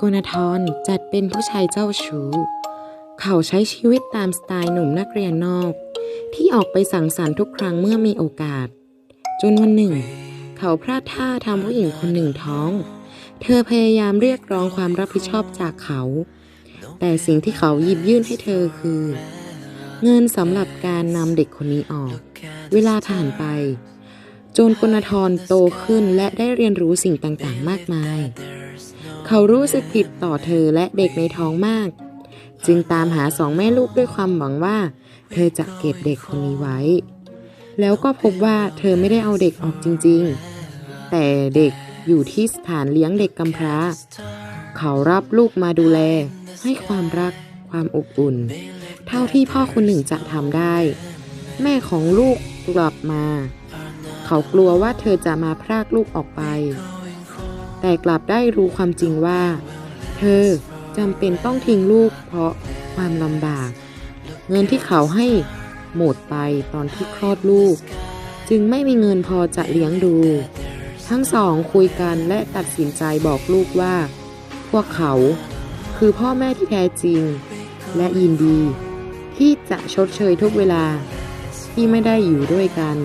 โกนทอนจัดเป็นผู้ชายเจ้าชู้ เขาใช้ชีวิตตามสไตล์หนุ่มนักเรียนนอก ที่ออกไปสังสรรค์ทุกครั้งเมื่อมีโอกาส จนวันหนึ่ง เขาพลาดท่าทำผู้หญิงคนหนึ่งท้อง เธอพยายามเรียกร้องความรับผิดชอบจากเขา แต่สิ่งที่เขาหยิบยื่นให้เธอคือ เงินสำหรับการนำเด็กคนนี้ออก เวลาผ่านไปโจนกนทรโตขึ้นและได้เรียนรู้สิ่งต่างๆ มากมาย เขารู้สึกผิดต่อเธอและเด็กในท้องมาก จึงตามหาสองแม่ลูกด้วยความหวังว่า เธอจะเก็บเด็กคนนี้ไว้ แล้วก็พบว่าเธอไม่ได้เอาเด็กออกจริงๆ แต่เด็กอยู่ที่สถานเลี้ยงเด็กกำพร้า เขารับลูกมาดูแล ให้ความรักความอบอุ่น เท่าที่พ่อคนหนึ่งจะทำได้ แม่ของลูกกลับมา เขากลัวว่าเธอจะมาพรากลูกออกไป แต่กลับได้รู้ความจริงว่า เธอจำเป็นต้องทิ้งลูกเพราะความลำบาก เงินที่เขาให้หมดไปตอนที่คลอดลูก จึงไม่มีเงินพอจะเลี้ยงดู ทั้งสองคุยกันและตัดสินใจบอกลูกว่า พวกเขาคือพ่อแม่ที่แท้จริง และยินดี ที่จะชดเชยทุกเวลาที่ไม่ได้อยู่ด้วยกัน